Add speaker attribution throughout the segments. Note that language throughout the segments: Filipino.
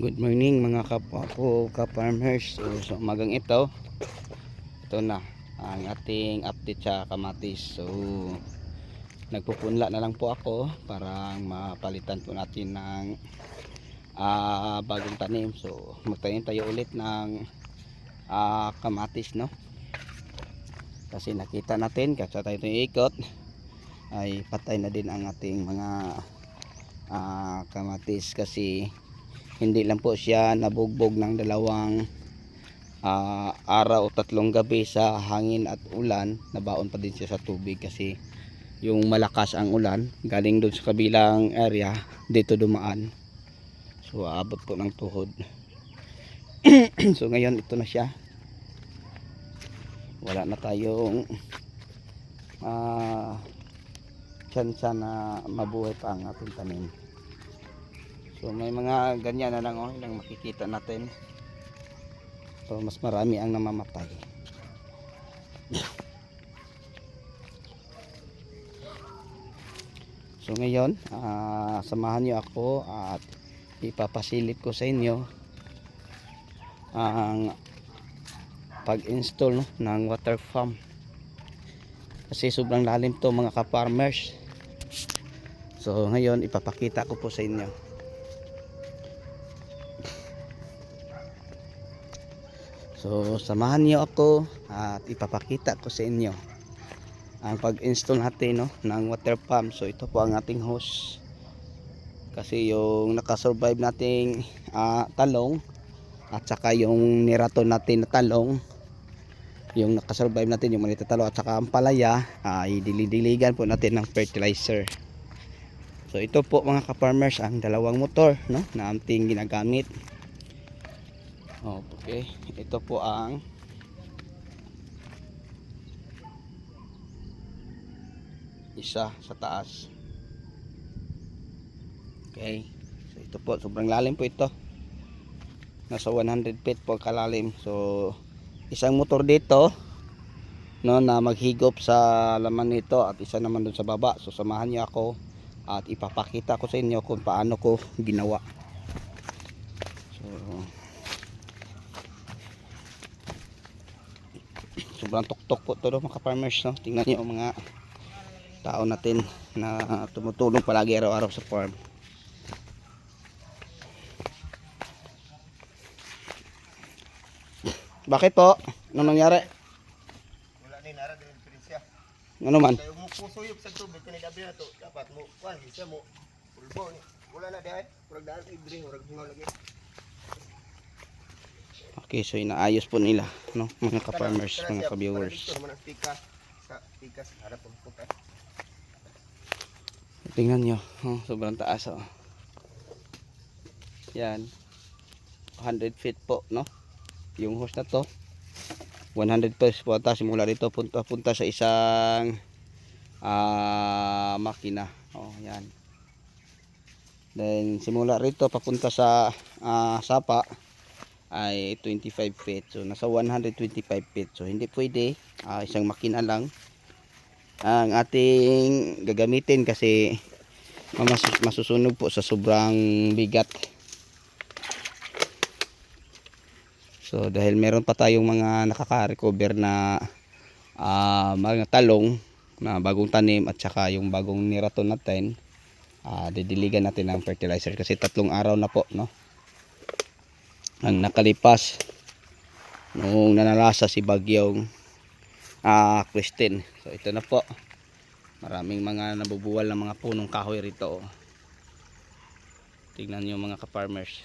Speaker 1: Good morning mga kapwa ko ka-farmers. So, sa umagang ito, ito na ang ating update sa kamatis. So, nagpupunla na lang po ako para mapalitan po natin ng ah, bagong tanim. So, magtanim tayo ulit ng ah, kamatis, no? Kasi nakita natin, kasi tayo ikot, ay patay na din ang ating mga ah, kamatis kasi hindi lang po siya nabugbog ng dalawang ah, araw o tatlong gabi sa hangin at ulan. Nabaon pa din siya sa tubig kasi yung malakas ang ulan galing doon sa kabilang area dito dumaan. So aabot po ng tuhod. So ngayon ito na siya. Wala na tayong ah chance na mabuhay pa ang ating tanim So may mga ganyan na lang oh, yung makikita natin. So mas marami ang namamatay. So ngayon, ah, samahan niyo ako at ipapasilip ko sa inyo ang pag-install no, ng water pump. Kasi sobrang lalim to mga ka-farmers. So ngayon ipapakita ko po sa inyo. So, samahan niyo ako at ipapakita ko sa inyo ang pag-install natin no, ng water pump. So, ito po ang ating hose. Kasi yung nakasurvive nating ah, talong at saka yung niraton natin na talong yung nakasurvive natin yung manita talong at saka ang palaya ay dilidiligan po natin ng fertilizer. So, ito po mga ka-farmers ang dalawang motor no, na ating ginagamit. Okay, ito po ang isa sa taas. Okay. So ito po, sobrang lalim po ito. Nasa 100 feet po kalalim. So isang motor dito no na maghigop sa laman nito at isa naman doon sa baba. So samahan niyo ako at ipapakita ko sa inyo kung paano ko ginawa. So sobrang tuktok po to mga farmers no tingnan niyo mga tao natin na tumutulong palagi araw-araw sa farm bakit po? ano nangyari?
Speaker 2: Wala ni nara din diferensya.
Speaker 1: ano man?
Speaker 2: Kayo mo pusuyop sa tubig kanil abi na to. Dapat mo kuan bisa mo pulbo ni. Wala na dai. Murag daan ibre, murag hingaw lagi.
Speaker 1: Okay so inaayos po nila no mga ka-farmers mga ka-viewers tingnan nyo oh, sobrang taas oh. yan 100 feet po no yung hose na to 100 pesos po ata simula dito punta punta sa isang ah makina oh yan then simula rito papunta sa ah, sapa ay 25 feet so nasa 125 feet so hindi pwede. Ah, isang makina lang. Ang ating gagamitin kasi mas masusunog po sa sobrang bigat. So dahil meron pa tayong mga nakaka-recover na ah, mga talong na bagong tanim at saka yung bagong niraton natin ah, didiligan natin ng fertilizer kasi tatlong araw na po no ang nakalipas nung nanalasa si bagyong ah Christine. So ito na po. Maraming mga nabubuwal ng mga punong kahoy rito. Oh. Tingnan niyo mga ka-farmers.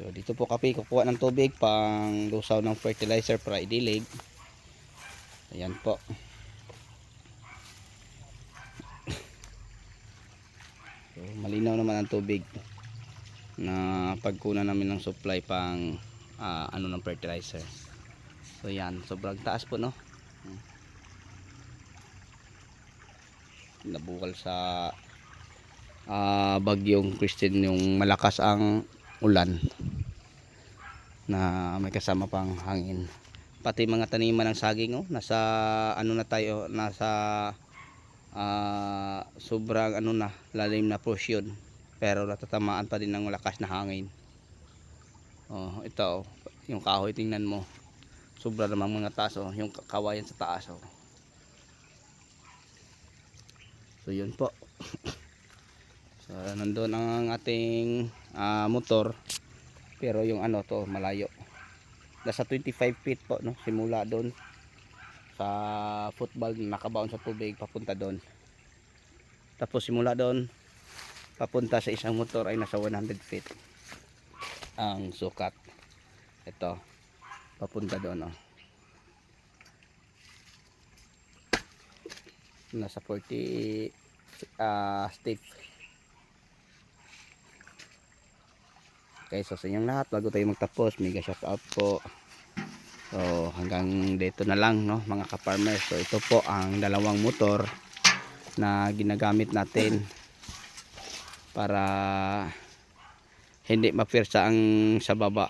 Speaker 1: So dito po kapi kukuha ng tubig pang lusaw ng fertilizer para idilig. Ayan po. So malinaw naman ang tubig na pagkunan namin ng supply pang ah, ano ng fertilizer. So yan, sobrang taas po no. Nabukal sa ah, bagyong Christine yung malakas ang ulan na may kasama pang hangin. Pati mga taniman ng saging oh, nasa ano na tayo, nasa ah, sobrang ano na, lalim na portion. Pero natatamaan pa din ng malakas na hangin. Oh ito oh, yung kahoy tingnan mo. Sobra namang mga taas oh. Yung kawayan sa taas oh. So yun po. So nandun ang ating ah, motor. Pero yung ano to malayo. Nasa 25 feet po no? Simula doon sa football na nakabaon sa tubig papunta doon tapos simula doon papunta sa isang motor ay nasa 100 feet ang sukat. Ito papunta doon oh. nasa 40 ah step okay so sa inyong lahat bago tayo magtapos mega shout out po. So hanggang dito na lang no mga ka-farmers. So ito po ang dalawang motor na ginagamit natin para hindi mapirsa ang sa baba.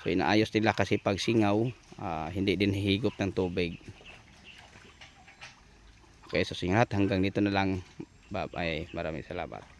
Speaker 1: So inaayos nila kasi pag singaw ah, hindi din hihigop ng tubig. Okay so singat hanggang dito na lang. Bye bye maraming salamat